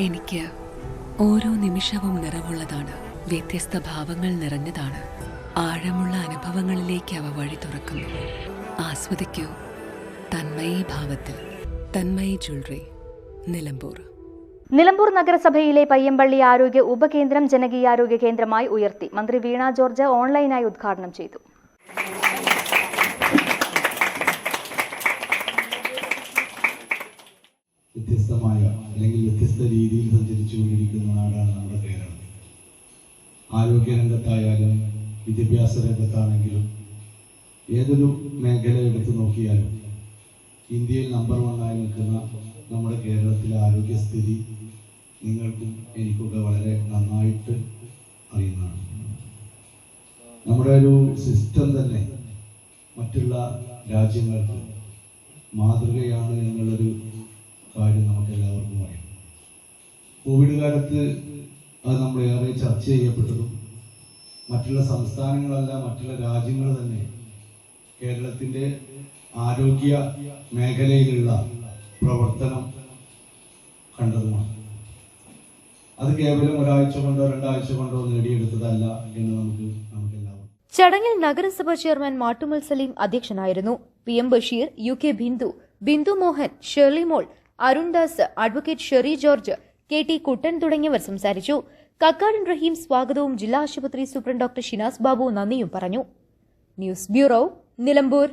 എനിക്ക് ഓരോ നിമിഷവും നിറവുള്ളതാണ്. വ്യത്യസ്ത ഭാവങ്ങൾ നിറഞ്ഞതാണ്. ആഴമുള്ള അനുഭവങ്ങളിലേക്ക് അവ വഴി തുറക്കുന്നു. ആസ്വദിക്കൂ. തന്മയി ഭാവത്തിൽ. തന്മയി ജ്വല്ലറി. നിലമ്പൂർ. നിലമ്പൂർ നഗരസഭയിലെ പയ്യമ്പള്ളി ആരോഗ്യ ഉപകേന്ദ്രം ജനകീയാരോഗ്യ കേന്ദ്രമായി ഉയർത്തി മന്ത്രി വീണ ജോർജ് ഓൺലൈനായി ഉദ്ഘാടനം ചെയ്തു. വ്യത്യസ്തമായ അല്ലെങ്കിൽ വ്യത്യസ്ത രീതിയിൽ സഞ്ചരിച്ചു കൊണ്ടിരിക്കുന്ന നാടാണ് നമ്മുടെ കേരളം. ആരോഗ്യ രംഗത്തായാലും വിദ്യാഭ്യാസ രംഗത്താണെങ്കിലും ഏതൊരു മേഖല എടുത്തു നോക്കിയാലും ഇന്ത്യയിൽ നമ്പർ വണ്ണായി നിൽക്കുന്ന നമ്മുടെ കേരളത്തിലെ ആരോഗ്യസ്ഥിതി നിങ്ങൾക്കും എനിക്കൊക്കെ വളരെ നന്നായിട്ട് അറിയുന്നതാണ്. നമ്മുടെ ഒരു സിസ്റ്റം തന്നെ മറ്റുള്ള രാജ്യങ്ങൾക്ക് മാതൃകയാണ് എന്നുള്ളൊരു കാര്യം നമുക്ക് എല്ലാവർക്കും അറിയാം കോവിഡ് കാലത്ത് അത് നമ്മൾ ഏറെ ചർച്ച ചെയ്യപ്പെട്ടതും മറ്റുള്ള സംസ്ഥാനങ്ങളല്ല മറ്റുള്ള രാജ്യങ്ങൾ തന്നെ കേരളത്തിന്റെ ആരോഗ്യ മേഖലയിലുള്ള പ്രവർത്തനം കണ്ടതുമാണ്. അത് കേവലം ഒരാഴ്ച കൊണ്ടോ രണ്ടാഴ്ച കൊണ്ടോ നേടിയെടുത്തതല്ല എന്ന് നമുക്ക് ചടങ്ങിൽ നഗരസഭാ ചെയർമാൻ മാട്ടുമൽ സലീം അധ്യക്ഷനായിരുന്നു. P M Basheer U K Bindu Bindu Mohan Sherly Mol Arundas advocate Sherry George K T Kuttan തുടങ്ങിയവർ സംസാരിച്ചു. കക്കാടൻ റഹീം സ്വാഗതവും ജില്ലാ ആശുപത്രി സൂപ്രണ്ട് ഡോക്ടർ ഷിനാസ് ബാബു നന്ദിയും പറഞ്ഞു. News bureau Nilambur.